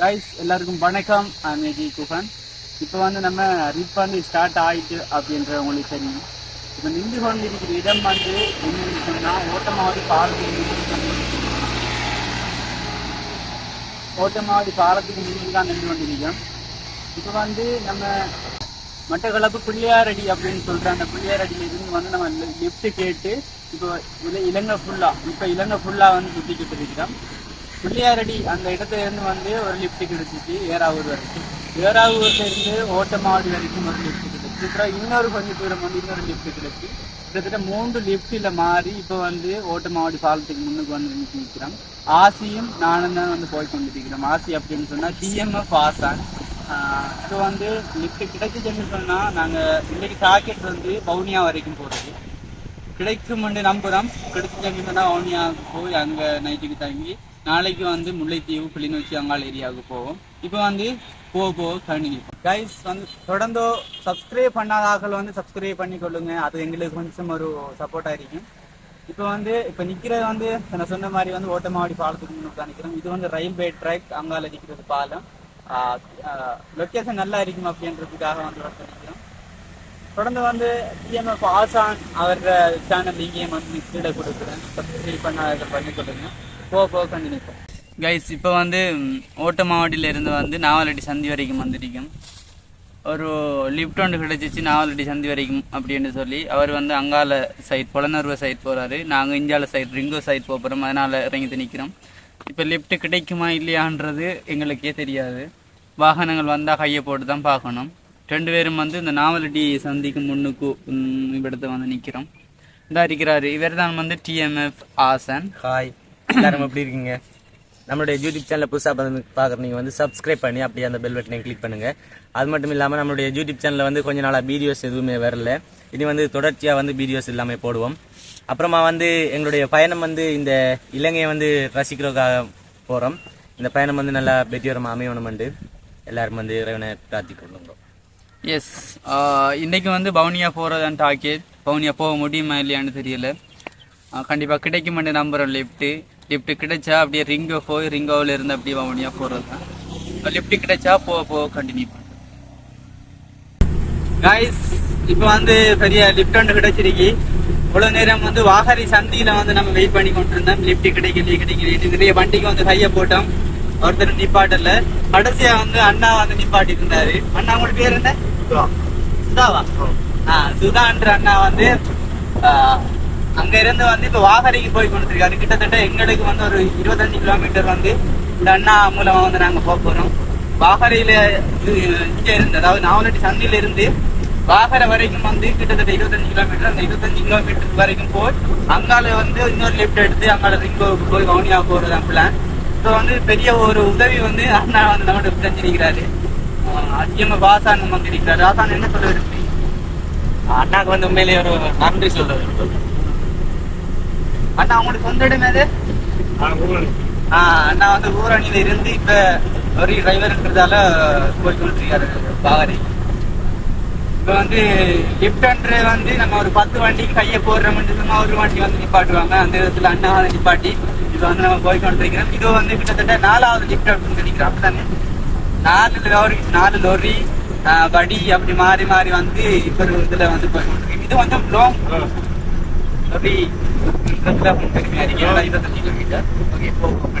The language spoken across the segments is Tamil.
கைஸ் எல்லாருக்கும் வணக்கம். மேஜி குஹன் இப்போ வந்து நம்ம ரீஃபண்ட் ஸ்டார்ட் ஆயிட்டு அப்படின்ற உங்களுக்கு தெரியும். இப்போ நின்று கொண்டிருக்கிற இடம் வந்து என்னன்னு சொன்னால் ஓட்டமாவடி பாலத்துக்கு ஓட்டமாவடி பாலத்துக்கு முன்னில் தான் நின்று கொண்டிருக்கோம் இப்போ வந்து நம்ம மட்டக்களப்பு பிள்ளையாரடி அப்படின்னு சொல்கிற அந்த பிள்ளையாரடியிலிருந்து வந்து நம்ம லிஃப்ட் கேட்டு இப்போ இலங்கை ஃபுல்லாக இப்போ இலங்கை ஃபுல்லாக வந்து சுத்திக்கிட்டு இருக்கிறோம். பிள்ளையாரடி அந்த இடத்துல இருந்து வந்து ஒரு லிஃப்ட் கிடைச்சிச்சு ஏறாவூர் வரைக்கும். ஏறாவூர்ல இருந்து ஓட்டமாவடி வரைக்கும் ஒரு லிஃப்ட் கிடைச்சு அப்புறம் இன்னொரு கொஞ்சம் தூரம் வந்து இன்னொரு லிஃப்ட் கிடைச்சு. கிட்டத்தட்ட மூன்று லிஃப்டில் மாறி இப்போ வந்து ஓட்டமாவடி பாலத்துக்கு முன்னுக்கு வந்து நிற்கிறோம் ஆசியும் நானும் தான் வந்து போய் கொண்டிருக்கிறோம். ஆசி அப்படின்னு சொன்னால் டிஎம்எஃப் ஆசான். இப்போ வந்து லிஃப்ட் கிடைச்சிச்சுன்னு சொன்னால் நாங்கள் இன்னைக்கு டார்கெட் வந்து பவுனியா வரைக்கும் போகிறது கிடைக்கும் நம்புறோம். கிடைச்சிச்சுன்னு சொன்னால் பவுனியா போய் அங்கே நைட்டுக்கு தங்கி நாளைக்கு வந்து முல்லைத்தீவு கிளிநொச்சி அங்காள் ஏரியாவுக்கு போவோம். இப்போ வந்து போக தனி கணினி கைஸ் வந்து தொடர்ந்து சப்ஸ்கிரைப் பண்ணாதாக்கள் வந்து சப்ஸ்கிரைப் பண்ணி கொள்ளுங்க. அது எங்களுக்கு கொஞ்சம் ஒரு சப்போர்ட்டாக இருக்கும். இப்போ வந்து இப்போ நிற்கிறது வந்து நான் சொன்ன மாதிரி வந்து ஓட்டமாவடி பாலத்துக்கு முன்னாடி தான் இது வந்து ரயில்வே ட்ராக் அங்கால நிற்கிறது பாலம். லொக்கேஷன் நல்லா இருக்கும் அப்படின்றதுக்காக வந்து நிற்கிறோம் தொடர்ந்து வந்து டிஎம்எஃப் ஆசான் அவர் சேனல் இங்கேயும் வந்து கீழே கொடுக்குறேன். சப்ஸ்கிரைப் பண்ணாத பண்ணி கொடுங்க போக போக கண்டு நிற்போம் கைஸ் இப்போ வந்து ஓட்டமாவட்டியில இருந்து வந்து நாவலடி சந்தி வரைக்கும் வந்திருக்கோம். ஒரு லிஃப்ட் ஒன்று கிடைச்சிச்சு நாவலடி சந்தி வரைக்கும் அப்படின்னு சொல்லி. அவர் வந்து அங்கால சைட் புலனர்வ சைட் போறாரு. நாங்கள் இந்தியாவில் சைட் ரிங்கோ சைட் போகிறோம் அதனால இறங்கி நிற்கிறோம் இப்போ லிஃப்ட் கிடைக்குமா இல்லையான்றது எங்களுக்கே தெரியாது. வாகனங்கள் வந்தால் கையை போட்டு தான் பார்க்கணும். ரெண்டு பேரும் வந்து இந்த நாவலடி சந்திக்கு முன்னுக்கு இவ்விடத்தை வந்து நிற்கிறோம் இதா இருக்கிறாரு. இவர் தான் வந்து டிஎம்எஃப் ஆசன். ஹாய் எல்லாரும் எப்படி இருக்கீங்க? நம்மளுடைய யூடியூப் சேனலை புதுசாக பார்க்குற நீங்கள் வந்து சப்ஸ்கிரைப் பண்ணி அப்படியே அந்த பெல் பட்டனை கிளிக் பண்ணுங்கள் அது மட்டும் இல்லாமல் நம்மளுடைய யூடியூப் சேனலில் வந்து கொஞ்ச நாளாக வீடியோஸ் எதுவுமே வரல. இனி வந்து தொடர்ச்சியாக வந்து வீடியோஸ் எல்லாமே போடுவோம். அப்புறமா வந்து எங்களுடைய பயணம் வந்து இந்த இலங்கையை வந்து ரசிக்கிறதுக்காக போகிறோம் இந்த பயணம் வந்து நல்லா வெற்றிகரமாக வந்து எல்லாரும் வந்து இறைவனை பிரார்த்திக் கொள்ளுங்க எஸ் இன்னைக்கு வந்து பவுனியா போகிறதான் டாக்கே பவுனியா போக முடியுமா இல்லையான்னு தெரியல. கண்டிப்பாக கிடைக்குமென்று நம்புகிறோம் லிஃப்ட்டு லிஃப்ட் கிடைச்சா அப்படியே ரிங்கோ போய் ரிங்கோவில் இருந்து அப்படியே பவுனியா போகிறது தான் லிஃப்ட் கிடைச்சா போக போக கண்டினியூ பண்ணுறோம் கைஸ் இப்போ வந்து பெரிய லிஃப்ட் ஒன்று கிடைச்சிருக்கு. இவ்வளோ நேரம் வந்து வாகரி சந்தியில வந்து நம்ம வெயிட் பண்ணி கொண்டிருந்தோம். லிஃப்ட் கிடைக்கல கிடைக்கல. நிறைய வண்டிக்கு வந்து கையை போட்டோம். ஒருத்தர் நிப்பாட்டல. கடைசியா வந்து அண்ணா வந்து நிப்பாட்டி இருந்தாரு அண்ணா உங்களோட பேர் என்ன? சுதாவா? ஆ. சுதான்ற அண்ணா வந்து அங்க இருந்து வந்து இப்ப வாகரைக்கு போய் கொடுத்துருக்காரு. கிட்டத்தட்ட எங்களுக்கு வந்து ஒரு இருபத்தஞ்சு கிலோமீட்டர் வந்து இந்த அண்ணா மூலமா வந்து நாங்க போக போறோம். வாகரையில இங்க இருந்து அதாவது நாவலட்டி சந்தில இருந்து வாகரை வரைக்கும் வந்து கிட்டத்தட்ட இருபத்தஞ்சு கிலோமீட்டர் அந்த இருபத்தஞ்சு கிலோமீட்டர் வரைக்கும் போய் அங்கால வந்து இன்னொரு லிஃப்ட் எடுத்து அங்கால ரிங்கோவுக்கு போய் வவுனியா போறதா பிளான் ஸோ வந்து பெரிய ஒரு உதவி வந்து அண்ணா வந்து நம்மகிட்ட செஞ்சிருக்கிறாரு அதிகமாக பாசான் வந்து இருக்கிறாரு. ஆசான் என்ன சொல்ல அண்ணாக்கு வந்து உண்மையிலேயே ஒரு நன்றி சொல்ல விரும்புகிறேன். அண்ணா உங்களுக்கு சொந்த இடம் எது? அண்ணா வந்து ஊரணியில இருந்து இப்ப ஒரு டிரைவர்ன்றதால போய் கொண்டிருக்காரு பாவரி இப்ப வந்து லிப்ட்ன்ற வந்து நம்ம ஒரு பத்து வண்டிக்கு கையை போடுறோம்னு சும்மா ஒரு வண்டி வந்து நிப்பாட்டுவாங்க. அந்த இடத்துல அண்ணா வந்து நிப்பாட்டி இப்ப வந்து நம்ம போய் கொண்டிருக்கிறோம் இது வந்து கிட்டத்தட்ட நாலாவது லிப்ட் அப்படின்னு நினைக்கிறோம் அப்படித்தானே? நாலு லோரி நாலு லோரி வடி அப்படி மாறி மாறி வந்து இப்ப இதுல வந்து போய் கொண்டிருக்கோம் இது வந்து லாங் அப்படி பெருமையா இருக்கு இருபத்தஞ்சு கிலோமீட்டர் ஓகே போகும்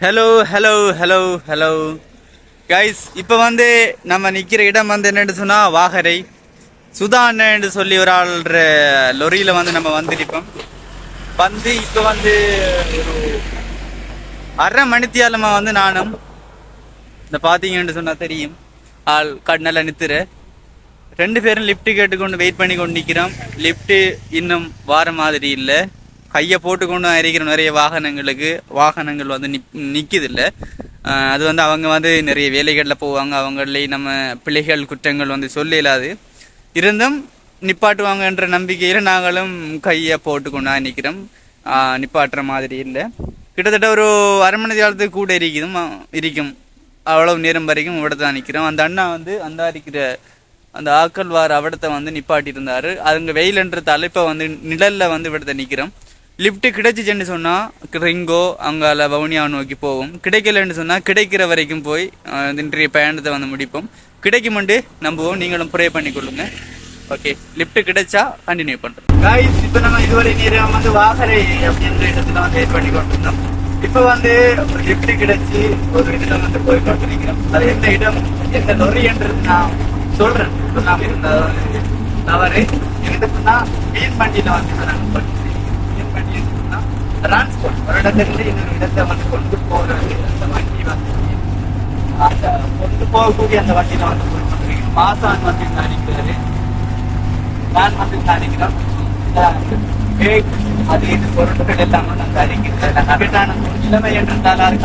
hello hello hello hello guys இப்போ வந்து நம்ம நிற்கிற இடம் வந்து என்னென்னு சொன்னால் வாகரை. சுதா அண்ணன்னு சொல்லி ஒரு ஆள் லொரியில் வந்து நம்ம வந்திருப்போம் வந்து இப்போ வந்து ஒரு அரை மணித்தியாலமா வந்து நானும் இந்த பாத்தீங்கன்னு சொன்னா தெரியும். ஆள் கடனில் நித்துற ரெண்டு பேரும் லிஃப்ட் கேட்டுக்கொண்டு வெயிட் பண்ணி கொண்டு நிற்கிறோம் லிஃப்ட்டு இன்னும் வார மாதிரி இல்லை. கையை போட்டுக்கொண்டு இருக்கிற நிறைய வாகனங்களுக்கு வாகனங்கள் வந்து நிக் நிக்குது அது வந்து அவங்க வந்து நிறைய வேலைகளில் போவாங்க. அவங்களையும் நம்ம பிள்ளைகள் குற்றங்கள் வந்து சொல்ல இல்லாது இருந்தும் நிப்பாட்டுவாங்கன்ற நம்பிக்கையில் நாங்களும் கையை போட்டுக்கொண்டு நிற்கிறோம் நிப்பாட்டுற மாதிரி இல்லை. கிட்டத்தட்ட ஒரு அரை மணி நேரத்துக்கு கூட இருக்கும் இருக்கும். அவ்வளவு நேரம் வரைக்கும் இவ்வளோ தான் நிற்கிறோம் அந்த அண்ணா வந்து அந்த இருக்கிற அந்த ஆக்கள் வார அவடத்தை வந்து நிப்பாட்டியிருந்தாரு. அதுங்க வெயில்ன்ற தலைப்பை வந்து நிழலில் வந்து விடத்தை நிற்கிறோம் லிஃப்ட்டு கிடைச்சிச்சுன்னு சொன்னால் ரிங்கோ அங்கால வவுனியா நோக்கி போவோம். கிடைக்கலன்னு சொன்னால் கிடைக்கிற வரைக்கும் போய் இன்றைய பயணத்தை வந்து முடிப்போம். கிடைக்குமெண்டு நம்புவோம். நீங்களும் ப்ரே பண்ணி கொள்ளுங்கள் ஓகே லிஃப்ட் கிடைச்சா கண்டினியூ பண்றேன் காய்ஸ் இப்போ நம்ம இதுவரை நேரம் வந்து வாகரை அப்படின்ற இடத்துல வந்து ஏட் பண்ணி கொண்டிருந்தோம். இப்போ வந்து லிஃப்ட் கிடைச்சி ஒரு இடத்துல வந்து போய் கொண்டிருக்கிறோம் அது எந்த இடம் எந்த நொறி என்றது நான் சொல்றேன். நாம இருந்த தவறு. எதுக்குன்னா மீன் வண்டியில வந்து இப்ப நாங்க போயிட்டு மீன் வண்டி டிரான்ஸ்போர்ட் ஒரு இடத்துல இன்னொரு இடத்தை வந்து கொண்டு போற அந்த வண்டி வந்து அந்த கொண்டு போகக்கூடிய அந்த வண்டியில வந்து போய் கொண்டிருக்கிறோம் மாசான் வந்து நினைக்கிறாரு நான் அது இது பொருட்கள் எல்லாம் வந்து அறிக்கிறேன் நகைட்டான நிலைமை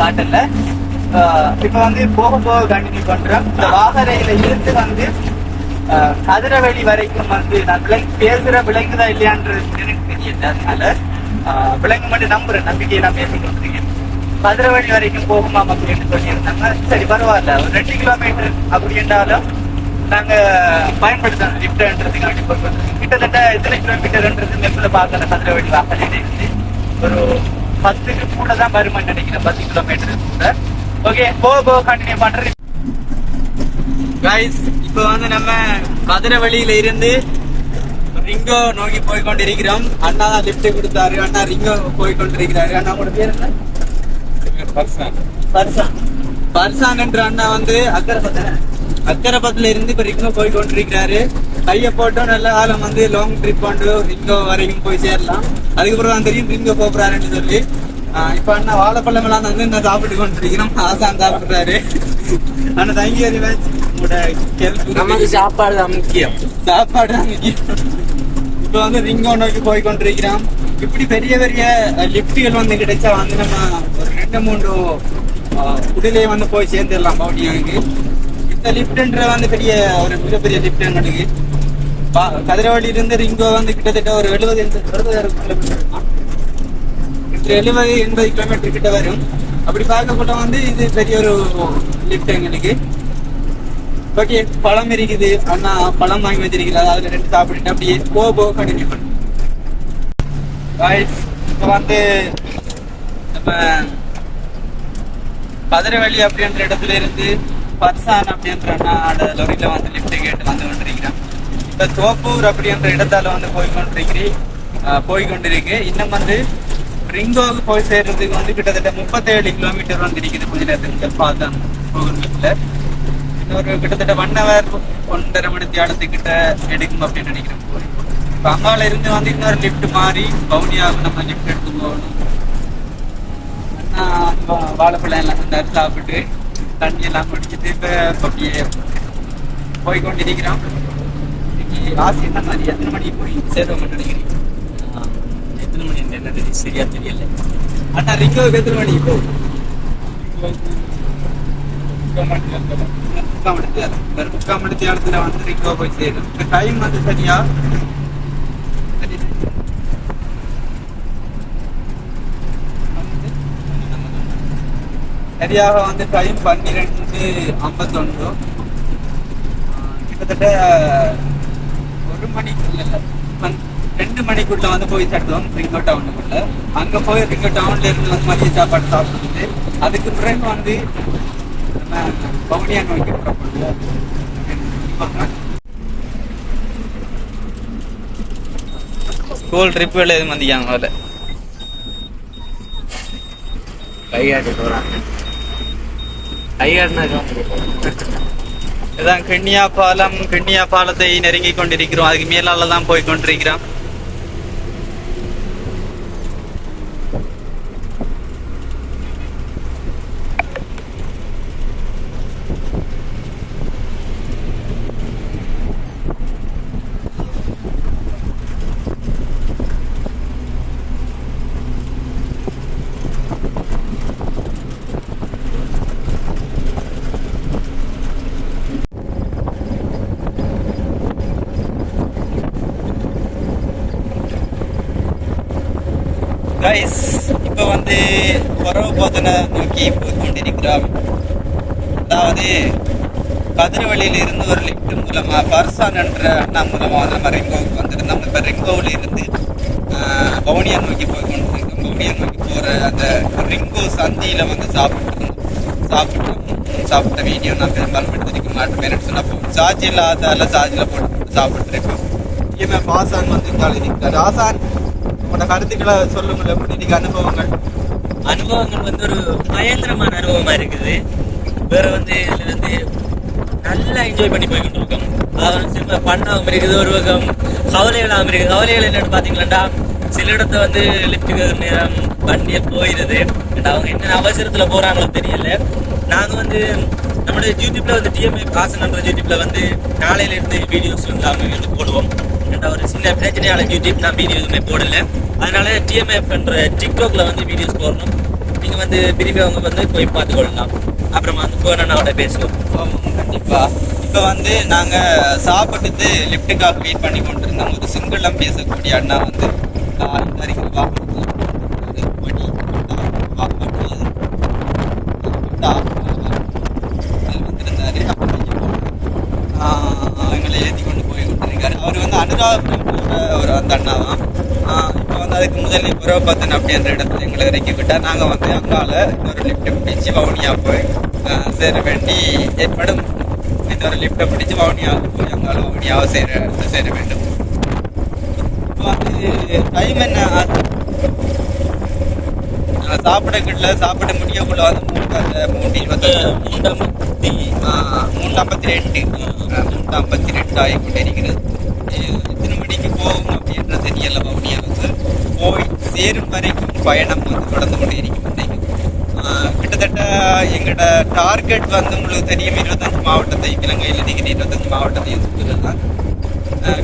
காட்டல ஆஹ் இப்ப வந்து போக போக கண்டினியூ பண்றோம் இந்த வாகரையில இருந்து வந்து ஆஹ் கதிரவெளி வரைக்கும் வந்து நான் விளங்கி பேசுற விலங்குதா இல்லையான்றது எனக்கு தெரியல அதனால ஆஹ் மட்டும் நம்புறேன் நம்பிக்கையை நான் இருக்கேன் கதிரவழி வரைக்கும் போகுமா அப்படின்னு சொல்லியிருந்தாங்க சரி பரவாயில்ல ஒரு ரெண்டு கிலோமீட்டர் அப்படி என்றாலும் நாங்க பயன்படுத்தணும் லிப்ட்ன்றதுக்காண்டி போய் கிட்டத்தட்ட எத்தனை கிலோமீட்டர்ன்றது நெப்பில் பார்க்கல கதிரவழி வாசலில் இருந்து ஒரு பத்துக்கு கூட தான் வருமான்னு நினைக்கிறேன் பத்து கிலோமீட்டர் கூட. ஓகே போக போக கண்டினியூ பண்றேன். கைஸ் இப்போ வந்து நம்ம கதிரவழியில இருந்து ரிங்கோ நோக்கி போய் கொண்டிருக்கிறோம் அண்ணா தான் லிஃப்ட் கொடுத்தாரு. அண்ணா ரிங்கோ போய் கொண்டிருக்கிறாரு அண்ணா உங்களோட பேர் என்ன? பர்சான். பர்சான். என்ற அண்ணா வந்து அக்கரைப்பத்துல அக்கரைப்பத்துல இருந்து இப்ப ரிங்கோ போய் கொண்டிருக்கிறாரு. கைய போட்டோம் நல்ல காலம் வந்து லாங் ட்ரிப் கொண்டு ரிங்கோ வரைக்கும் போய் சேரலாம். அதுக்கப்புறம் தான் தெரியும் ரிங்கோ போறாருன்னு சொல்லி. இப்ப அண்ணா வாழைப்பழம் எல்லாம் வந்து நான் சாப்பிட்டு கொண்டிருக்கிறோம். ஆசான் சாப்பிடுறாரு. மச் உங்களோட help நமக்கு சாப்பாடு தான் முக்கியம். சாப்பாடு தான் முக்கியம். இப்ப வந்து ரிங்கோ நோக்கி போய் கொண்டிருக்கிறோம். இப்படி பெரிய பெரிய லிப்டுகள் வந்து கிடைச்சா வந்து நம்ம ஒரு ரெண்டு மூன்று உடலே வந்து போய் சேர்ந்துடலாம் பவுனியாவுக்கு. இந்த லிப்ட்ன்ற வந்து பெரிய ஒரு மிகப்பெரிய லிப்ட் எங்களுக்கு பா- கதிரவழி இருந்து ரிங்கோ வந்து கிட்டத்தட்ட ஒரு எழுபது எழுபதாயிரம் கிலோமீட்டர் எழுபது எண்பது கிலோமீட்டர் கிட்ட வரும். அப்படி பார்க்கப்பட்ட வந்து இது பெரிய ஒரு லிஃப்ட் எங்களுக்கு ஓகே பழம் இருக்குது. அண்ணா பழம் வாங்கி வச்சிருக்கிறார். அதுல ரெண்டு சாப்பிட்டுட்டு அப்படியே போக போக கண்டினியூ பண்ணு. இப்போ வந்து நம்ம கதிரவள்ளி அப்படின்ற இடத்துல இருந்து பர்சான் அப்படின்ற அண்ணாட லொரியில வந்து லிஃப்ட் கேட்டு வந்து கொண்டிருக்கிறேன். இப்ப தோப்பூர் அப்படின்ற இடத்தால வந்து போய் கொண்டிருக்கிறி போய் கொண்டிருக்கு. இன்னும் வந்து ரிங்கோவுக்கு போய் சேர்றதுக்கு வந்து கிட்டத்தட்ட முப்பத்தேழு கிலோமீட்டர் வந்து இருக்குது கொஞ்ச நேரத்துக்கு பார்த்தேன் கூகுள் இன்னொரு கிட்டத்தட்ட ஒன் ஹவர் ஒன்றரை மணி தியானத்துக்கிட்ட எடுக்கும் அப்படின்னு நினைக்கிறேன். இப்போ அங்கால இருந்து வந்து இன்னொரு லிஃப்ட் மாறி பவுனியாவுக்கு நம்ம லிஃப்ட் எடுத்து போகணும். வா- வாழைப்பழம் எல்லாம் சாப்பிட்டு தண்ணி எல்லாம் குடிச்சிட்டு இப்போ அப்படியே போய் கொண்டிருக்கிறோம் இன்னைக்கு ஆசை என்ன மாதிரி? எத்தனை மணிக்கு போய் சேருவோம் நினைக்கிறேன் எத்தனை மணி என்னது சரியா தெரியல. அண்ணா ரிங்கோவுக்கு எத்தனை மணிக்கு போகும் முக்கால் மணி நேரம் ஒரு முக்கால் மணி நேரத்துல வந்து ரிங்கோ போய் சேரும். டைம் வந்து சரியா? சரி. சரியாக வந்து டைம் பன்னிரெண்டு ஐம்பத்தொன்று. கிட்டத்தட்ட ஒரு மணிக்கு இல்ல பன்- ரெண்டு மணிக்குள்ள வந்து போய் சேர்ந்தோம் ரிங்கோ டவுனுக்குள்ள அங்க போய் ரிங்கோ டவுன்ல இருந்து வந்து மதிய சாப்பாடு சாப்பிட்டுட்டு அதுக்கு பிறகு வந்து நம்ம பவுனியா நோக்கி புறப்படுவோம். ஸ்கூல் ட்ரிப்புகள் எதுவும் வந்தியாங்க அதில் கையாட்டி போறாங்க இதான் கிண்ணியா பாலம் கிண்ணியா பாலத்தை நெருங்கி கொண்டிருக்கிறோம். அதுக்கு மேலால தான் போய் கொண்டிருக்கிறோம். கைஸ் இப்போ வந்து பரவபோதனை போதனை நோக்கி போய் கொண்டிருக்கிறோம் அதாவது கதிரவழியில் இருந்து ஒரு லிஃப்ட் மூலமா பர்சான் என்ற அண்ணா மூலமாக வந்து நம்ம ரிங்கோவுக்கு வந்திருந்தோம் இப்போ ரிங்கோவில் இருந்து பவுனியா நோக்கி போய் கொண்டிருக்கோம் பவுனியா நோக்கி போற அந்த ரிங்கோ சந்தியில வந்து சாப்பிட்டு சாப்பிட்டோம் சாப்பிட்ட வீடியோ நான் பெரும்பாலும் எடுத்துருக்க மாட்டேன். பேரண்ட்ஸ் சொன்னா சார்ஜ் இல்லாதால சார்ஜில் போட்டு சாப்பிட்டுருக்கோம். இவன் பாசான் வந்து இங்கால ராசான் ஆசான் உங்களோட கருத்துக்களை சொல்லுங்கள் எப்படி இன்னைக்கு அனுபவங்கள். அனுபவங்கள் வந்து ஒரு பயங்கரமான அனுபவமா இருக்குது. வேற வந்து இதுல வந்து நல்லா என்ஜாய் பண்ணி போய்கிட்டு இருக்கோம். அதாவது சில பண்ணாம இருக்குது ஒரு பக்கம் கவலைகளாம இருக்குது. கவலைகள் என்னன்னு பாத்தீங்களா சில இடத்த வந்து லிஃப்ட்டுக்கு நேரம் பண்ணியே போயிருது அவங்க என்ன அவசரத்துல போறாங்களோ தெரியல. நாங்க வந்து நம்மளுடைய யூடியூப்ல வந்து டிஎம்ஏ காசன்ன்ற யூடியூப்ல வந்து காலையில இருந்து வீடியோஸ் வந்து அவங்க வந்து போடுவோம். And ஒரு சின்ன பிரச்சனையால யூடியூப் நான் வீடியோ எதுவுமே போடல. அதனால டிஎம்எஃப்ன்ற டிக்டாக்ல வந்து வீடியோஸ் போடணும். நீங்க வந்து விரும்பி அவங்க வந்து போய் பார்த்துக்கொள்ளலாம். அப்புறமா வந்து போனோட பேசுவோம். கண்டிப்பா. இப்போ வந்து நாங்க சாப்பிட்டுட்டு லிஃப்ட்டுக்காக வெயிட் பண்ணி கொண்டிருந்தோம். ஒரு சிங்களம் பேசக்கூடிய அண்ணா வந்து இந்த வாகனத்தில் ஒரு வண்டி வாகனம் விட்டா, அதில் வந்திருந்தாரு அப்புறம் ஆஹ், எங்களை ஏற்றி கொண்டு போய் கொண்டிருக்காரு அனுராதபுரம் போற ஒரு அந்த அண்ணாவாம் இப்போ வந்து அதுக்கு முதல்ல புறப்பத்தன் அப்படின்ற இடத்துல எங்களை இறக்கி விட்டா நாங்கள் வந்து அங்கால இன்னொரு லிஃப்ட்டை பிடிச்சி வவுனியா போய் சேர வேண்டி ஏற்படும். இன்னொரு லிஃப்ட்டை பிடிச்சி வவுனியாவுக்கு போய் அங்கால வவுனியாவை சேர சேர வேண்டும். இப்போ வந்து டைம் என்ன? சாப்பிடக்குள்ள சாப்பிட முடியக்குள்ள வந்து மூணு மூணு இருபத்தஞ்சு மூன்றாமத்தி மூணு ஐம்பத்தி ரெண்டு. மூணு ஐம்பத்தி ரெண்டு ஆகி கொண்டிருக்கிறது அஹ் போகும் அப்படின்ற தெரியல வவுனியாவுக்கு போய் சேரும் வரைக்கும் பயணம் வந்து தொடர்ந்து கொண்டே இருக்கும் கிட்டத்தட்ட எங்களோட டார்கெட் வந்து உங்களுக்கு தெரியும் இருபத்தஞ்சு மாவட்டத்தை இலங்கையில் இருக்கிற இருபத்தஞ்சு மாவட்டத்தையும் சுற்றுறது தான்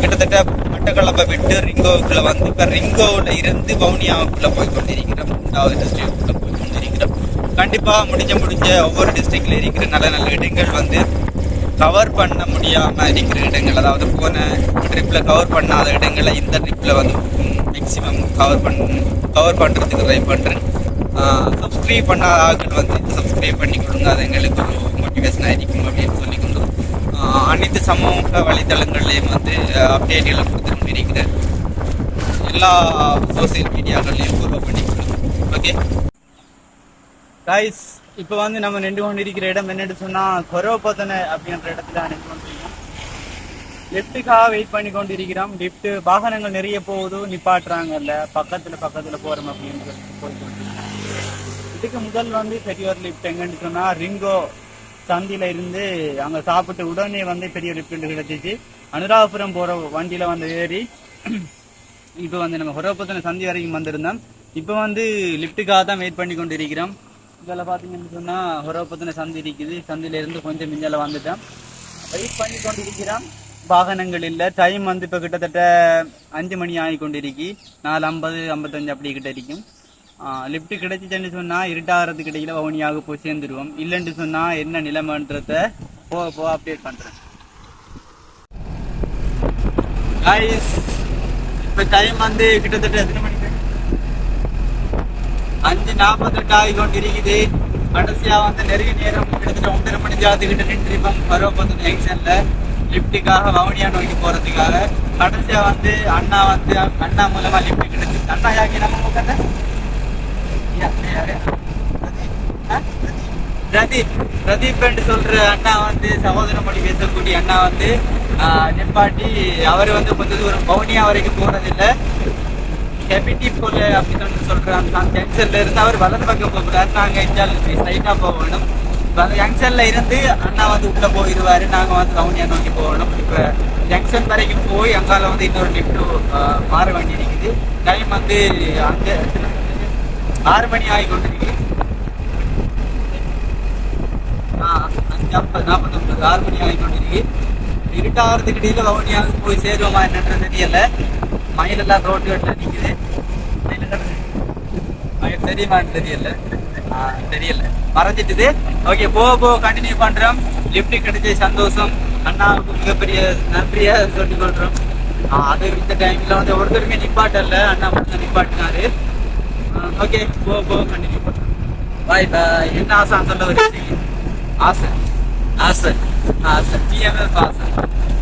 கிட்டத்தட்ட மட்டக்களப்பை விட்டு ரிங்கோவுக்குள்ள வந்து இப்போ ரிங்கோவில் இருந்து வவுனியாவுக்குள்ள போய் கொண்டிருக்கிறோம். மூன்றாவது டிஸ்ட்ரிக்டுக்குள்ள போய் கொண்டிருக்கிறோம். கண்டிப்பாக முடிஞ்ச முடிஞ்ச ஒவ்வொரு டிஸ்ட்ரிக்டில் இருக்கிற நல்ல நல்ல இடங்கள் வந்து கவர் பண்ண முடியாமல் இருக்கிற இடங்கள் அதாவது போன ட்ரிப்பில் கவர் பண்ணாத இடங்களை இந்த ட்ரிப்பில் வந்து மேக்ஸிமம் கவர் பண்ண கவர் பண்ணுறதுக்கு ட்ரை பண்ணுறேன் சப்ஸ்கிரைப் பண்ணாத ஆட்கள் வந்து சப்ஸ்கிரைப் பண்ணி கொடுங்க அது எங்களுக்கு ஒரு மோட்டிவேஷனாக இருக்கும் அப்படின்னு சொல்லி கொண்டு அனைத்து சமூக வலைத்தளங்கள்லேயும் வந்து அப்டேட்டுகளை கொடுத்து இருக்கிறேன் எல்லா சோசியல் மீடியாக்கள்லையும் ஃபாலோ பண்ணி ஓகே கைஸ் இப்போ வந்து நம்ம நின்று கொண்டு இருக்கிற இடம் என்னன்னு சொன்னா கொரோபத்தனை அப்படின்ற இடத்துல நின்று கொண்டிருக்கோம் லிஃப்ட்டுக்காக வெயிட் பண்ணி கொண்டு இருக்கிறோம் லிஃப்ட் வாகனங்கள் நிறைய போகுதும் நிப்பாட்டுறாங்கல்ல. பக்கத்துல பக்கத்துல போறோம் அப்படின்னு சொல்லி இதுக்கு முதல் வந்து பெரிய ஒரு லிஃப்ட் எங்கன்னு சொன்னா ரிங்கோ சந்தில இருந்து அங்க சாப்பிட்டு உடனே வந்து பெரிய லிஃப்ட் கிடைச்சிச்சு. அனுராகபுரம் போற வண்டியில வந்து ஏறி இப்போ வந்து நம்ம ஹொரப்பத்தனை சந்தி வரைக்கும் வந்திருந்தோம். இப்போ வந்து லிஃப்ட்டுக்காக தான் வெயிட் பண்ணி கொண்டு இருக்கிறோம் இதில் பார்த்தீங்கன்னு சொன்னால் ஹொரோபத்தின சந்தி இருக்குது. சந்தில கொஞ்சம் மிஞ்சால வந்துட்டோம் வெயிட் பண்ணி கொண்டிருக்கிறான். வாகனங்கள் இல்லை. டைம் வந்து இப்போ கிட்டத்தட்ட அஞ்சு மணி ஆகி கொண்டிருக்கி. நாலு ஐம்பது ஐம்பத்தஞ்சு அப்படி கிட்ட இருக்கும். லிஃப்ட் கிடைச்சிச்சுன்னு சொன்னால் இருட்டாகிறதுக்கு இடையில வவுனியாக போய் சேர்ந்துருவோம். இல்லைன்னு சொன்னால் என்ன நிலைமைன்றத போக போக அப்டேட் பண்ணுறேன் இப்போ டைம் வந்து கிட்டத்தட்ட எத்தனை அஞ்சு நாற்பத்தெட்டு ஆகி கொண்டிருக்குது கடைசியா வந்து நிறைய நேரம் கிட்டத்தட்ட ஒன்றரை மணி ஜாத்துக்கிட்ட நின்றுருப்போம் பருவப்பத்து ஜங்ஷன்ல. லிப்டுக்காக வவுனியா நோக்கி போறதுக்காக. கடைசியா வந்து அண்ணா வந்து அண்ணா மூலமா லிப்ட் கிடைச்சு அண்ணா யாக்கி நம்ம முகத்தை பிரதீப். பிரதீப். என்று சொல்ற அண்ணா வந்து சகோதர மொழி பேசக்கூடிய அண்ணா வந்து ஆஹ், நிப்பாட்டி அவர் வந்து கொஞ்ச தூரம் பவுனியா வரைக்கும் போனதில்லை. கெபிட்டி போல அப்படின்னு சொல்லிட்டு சொல்றாங்க. அந்த ஜங்ஷன்ல இருந்து அவர் வலது பக்கம் போகிறாரு நாங்க எஞ்சால் ஸ்ட்ரைட்டா போகணும் இப்ப அந்த ஜங்ஷன்ல இருந்து அண்ணா வந்து உள்ள போயிடுவாரு. நாங்க வந்து கவுனியா நோக்கி போகணும் இப்ப ஜங்ஷன் வரைக்கும் போய் அங்கால வந்து இன்னொரு லிஃப்ட் மாற வேண்டி இருக்குது. டைம் வந்து அங்க ஆறு மணி ஆகி கொண்டிருக்கு. ஆ, அஞ்சு ஆறு மணி ஆகி கொண்டிருக்கு. இருட்டாகிறதுக்கு இடையில வவுனியாவுக்கு போய் சேருவோமா என்னன்றது தெரியல. மயில் எல்லாம் ரோட்டு கட்ட நிக்குது மயில் தெரியுமான்னு தெரியல. தெரியல. மறைஞ்சிட்டுது ஓகே போக போக கண்டினியூ பண்றோம். லிஃப்ட் கிடைச்ச சந்தோஷம். அண்ணாவுக்கு மிகப்பெரிய நன்றியா சொல்லிக் கொள்றோம். அது இந்த டைம்ல வந்து ஒருத்தருமே நிப்பாட்டல. அண்ணா மட்டும் நிப்பாட்டினாரு. ஓகே போக போக கண்டினியூ பண்றோம். பாய் பாய் என்ன ஆசை சொல்ல வச்சிருக்கீங்க ஆசை. ஆசை. டிஎம்எல் ஆசை.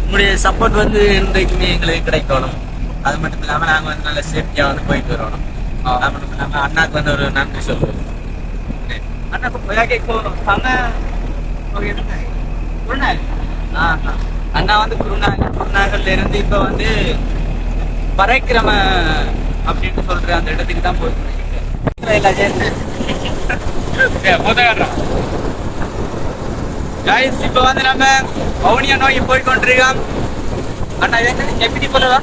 உங்களுடைய சப்போர்ட் வந்து என்றைக்குமே எங்களுக்கு கிடைக்கணும். அது மட்டும் இல்லாம நாங்க வந்து நல்ல சேஃப்டியா வந்து போயிட்டு வரணும் அது மட்டும் இல்லாமல் அண்ணாக்கு வந்து ஒரு நன்றி சொல்லுவோம். அண்ணா இப்போ கொய்யாக்கே குருநாள். ஆ அண்ணா வந்து குருநாள். குருநாகல்ல இருந்து இப்ப வந்து பரைக்கிரம அப்படின்னு சொல்ற அந்த இடத்துக்கு தான் போயிட்டு இப்ப வந்து நம்ம வவுனியா நோக்கி போய் கொண்டிருக்கோம் அண்ணா எப்படி போலவா?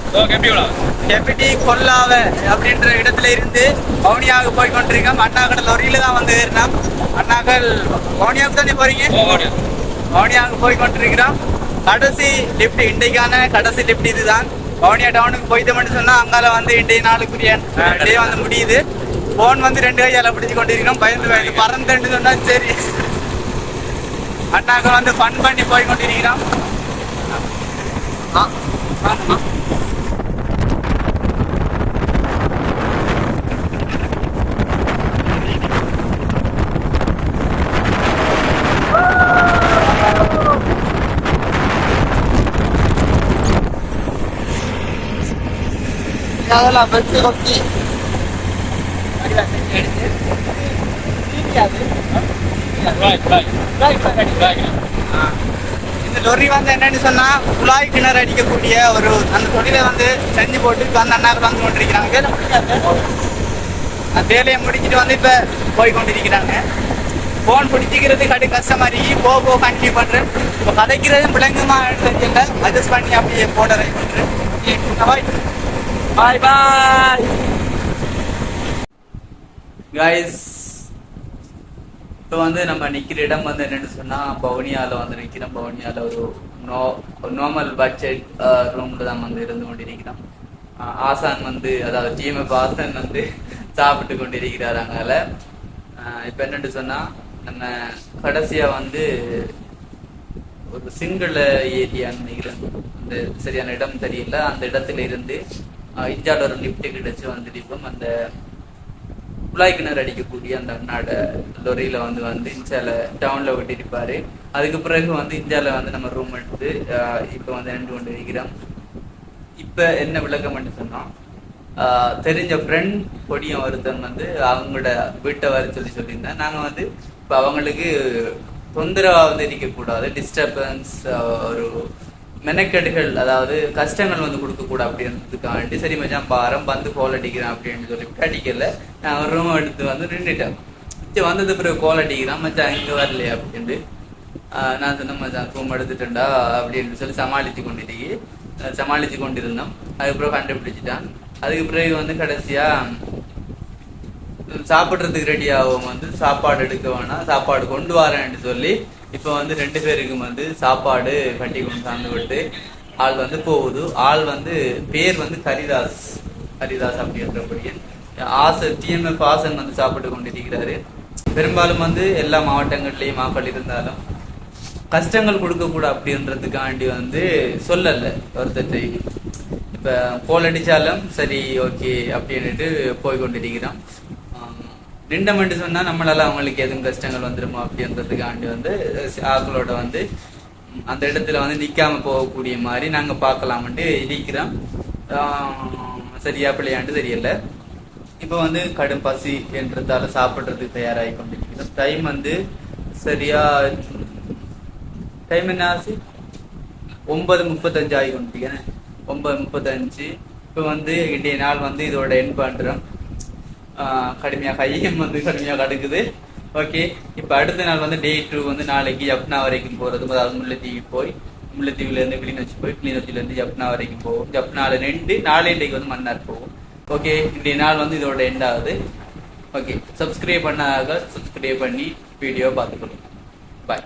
டெபிட்டி கொல்லாவ அப்படின்ற இடத்துல இருந்து வவுனியாவுக்கு போய் கொண்டிருக்கோம். அண்ணாக்கள் லொரியில தான் வந்து ஏறினோம். அண்ணாக்கள் வவுனியாவுக்கு தானே போறீங்க? வவுனியாவுக்கு போய் கொண்டிருக்கிறோம். கடைசி லிஃப்ட் இன்றைக்கான கடைசி லிஃப்ட் இதுதான். வவுனியா டவுனுக்கு போயிட்டோம்னு சொன்னா அங்கால வந்து இன்றைய நாளுக்குரிய டே வந்து முடியுது. போன் வந்து ரெண்டு கையால பிடிச்சு கொண்டிருக்கிறோம். பயந்து பயந்து பறந்துன்னு சொன்னா சரி. அண்ணாக்கள் வந்து ஃபன் பண்ணி போய் கொண்டிருக்கிறோம். ஆ, ഞങ്ങൾ അമ്പലത്തിൽ കുറച്ച് Right, right, right, right, right, right. இந்த லொரி வந்து என்னன்னு சொன்னா குழாய் கிணறு அடிக்கக்கூடிய ஒரு அந்த தொழிலை வந்து செஞ்சு போட்டு இப்ப அந்த அண்ணாக்கு வந்து கொண்டிருக்கிறாங்க. அந்த வேலையை முடிச்சுட்டு வந்து இப்ப போய் கொண்டிருக்கிறாங்க போன் பிடிச்சிக்கிறது கடு கஷ்டமா இருக்கு. போ போ கண்டினியூ பண்றேன். இப்போ கதைக்கிறது விளங்குமா தெரியல. அட்ஜஸ்ட் பண்ணி அப்படியே போட ட்ரை பாய் பாய் பாய் இப்போ வந்து நம்ம நிக்கிற இடம் வந்து என்னன்னு சொன்னா பவுனியால வந்து நிக்கிறோம். பவுனியால ஒரு நோ நார்மல் பட்ஜெட் ரூம்ல தான் வந்து இருந்து கொண்டிருக்கிறோம். அஹ் ஆசான் வந்து அதாவது டிஎம்எஃப் ஆசான் வந்து சாப்பிட்டு கொண்டிருக்கிறார் அங்கால. இப்ப என்னன்னு சொன்னா நம்ம கடைசியா வந்து ஒரு சிங்கிள் ஏரியான்னு நினைக்கிறேன். அந்த சரியான இடம் தெரியல. அந்த இடத்துல இருந்து இந்தியாவில் ஒரு லிப்ட் கிடைச்சு வந்துருப்போம் அந்த குழாய் கிணறு அடிக்கக்கூடிய அந்த அண்ணாட லொரியில வந்து வந்து இஞ்சால டவுன்ல விட்டிருப்பாரு அதுக்கு பிறகு வந்து இந்தியால வந்து நம்ம ரூம் எடுத்து இப்ப வந்து நின்று கொண்டு இருக்கிறோம் இப்ப என்ன விளக்கம் சொன்னோம் ஆஹ் தெரிஞ்ச ஃப்ரெண்ட் கொடியும் ஒருத்தன் வந்து அவங்களோட வீட்டை வர சொல்லி சொல்லியிருந்தேன். நாங்க வந்து இப்ப அவங்களுக்கு தொந்தரவா வந்து இருக்கக்கூடாது டிஸ்டர்பன்ஸ் ஒரு மெனக்கெடுகள் அதாவது கஷ்டங்கள் வந்து கொடுக்க அப்படின்றதுக்காண்டி சரி மச்சான் பாரம் வந்து கோல் அடிக்கிறேன் அப்படின்னு சொல்லி அடிக்கல நான் ஒரு ரூம் எடுத்து வந்து நின்றுட்டேன். சரி வந்தது பிறகு கோல் அடிக்கிறான் மச்சான் இங்க வரலையே அப்படின்ட்டு. ஆஹ் நான் சொன்ன மச்சான் ரூம் எடுத்துட்டேன்டா அப்படின்னு சொல்லி சமாளித்து கொண்டிருக்கி சமாளித்து கொண்டிருந்தோம். அதுக்கப்புறம் கண்டுபிடிச்சிட்டான். அதுக்கு பிறகு வந்து கடைசியா சாப்பிட்றதுக்கு ரெடி ஆகும் வந்து சாப்பாடு எடுக்க வேணாம் சாப்பாடு கொண்டு வரேன்னு சொல்லி இப்போ வந்து ரெண்டு பேருக்கும் வந்து சாப்பாடு கட்டி கொண்டு சார்ந்து விட்டு ஆள் வந்து போகுது. ஆள் வந்து பேர் வந்து ஹரிதாஸ். ஹரிதாஸ் அப்படின்றபடியன் ஆசை டிஎம்எஃப் ஆசன் வந்து சாப்பிட்டு கொண்டிருக்கிறாரு. பெரும்பாலும் வந்து எல்லா மாவட்டங்கள்லேயும் மாக்கள் இருந்தாலும் கஷ்டங்கள் கொடுக்கக்கூடாது அப்படின்றதுக்காண்டி வந்து சொல்லலை ஒருத்தர் இப்போ கோல் அடித்தாலும் சரி ஓகே அப்படின்னுட்டு போய் கொண்டிருக்கிறோம் நின்றமென்று சொன்னா நம்மளால அவங்களுக்கு எதுவும் கஷ்டங்கள் வந்துருமோ அப்படின்றதுக்காண்டி வந்து ஆக்களோட வந்து அந்த இடத்துல வந்து நிக்காம போகக்கூடிய மாதிரி நாங்க பார்க்கலாம்ட்டு இருக்கிறோம். சரியா பிள்ளையாண்டு தெரியல. இப்போ வந்து கடும் பசி என்றதால சாப்பிடுறதுக்கு தயாராகி கொண்டிருக்கிறோம். டைம் வந்து சரியா டைம் என்ன ஆச்சு? ஒன்பது முப்பத்தஞ்சு ஆகி கொண்டிருக்கேன் ஒன்பது முப்பத்தஞ்சு. இப்போ வந்து இன்றைய நாள் வந்து இதோட என் பண்றோம். கடுமையாக கையும் வந்து கடுமையாக கடுக்குது. ஓகே இப்போ அடுத்த நாள் வந்து டே டூ வந்து நாளைக்கு ஜப்னா வரைக்கும் போறது. அதாவது முல்லைத்தீவு போய் முல்லைத்தீவுல இருந்து கிளிநொச்சி போய் கிளிநொச்சில இருந்து ஜப்னா வரைக்கும் போவோம். ஜப்னால நின்று நாளை இன்றைக்கு வந்து மன்னார் போவோம். ஓகே இன்றைய நாள் வந்து இதோட எண்ட் ஆகுது. ஓகே சப்ஸ்கிரைப் பண்ணாத சப்ஸ்கிரைப் பண்ணி வீடியோ பார்த்துக்கணும் பாய்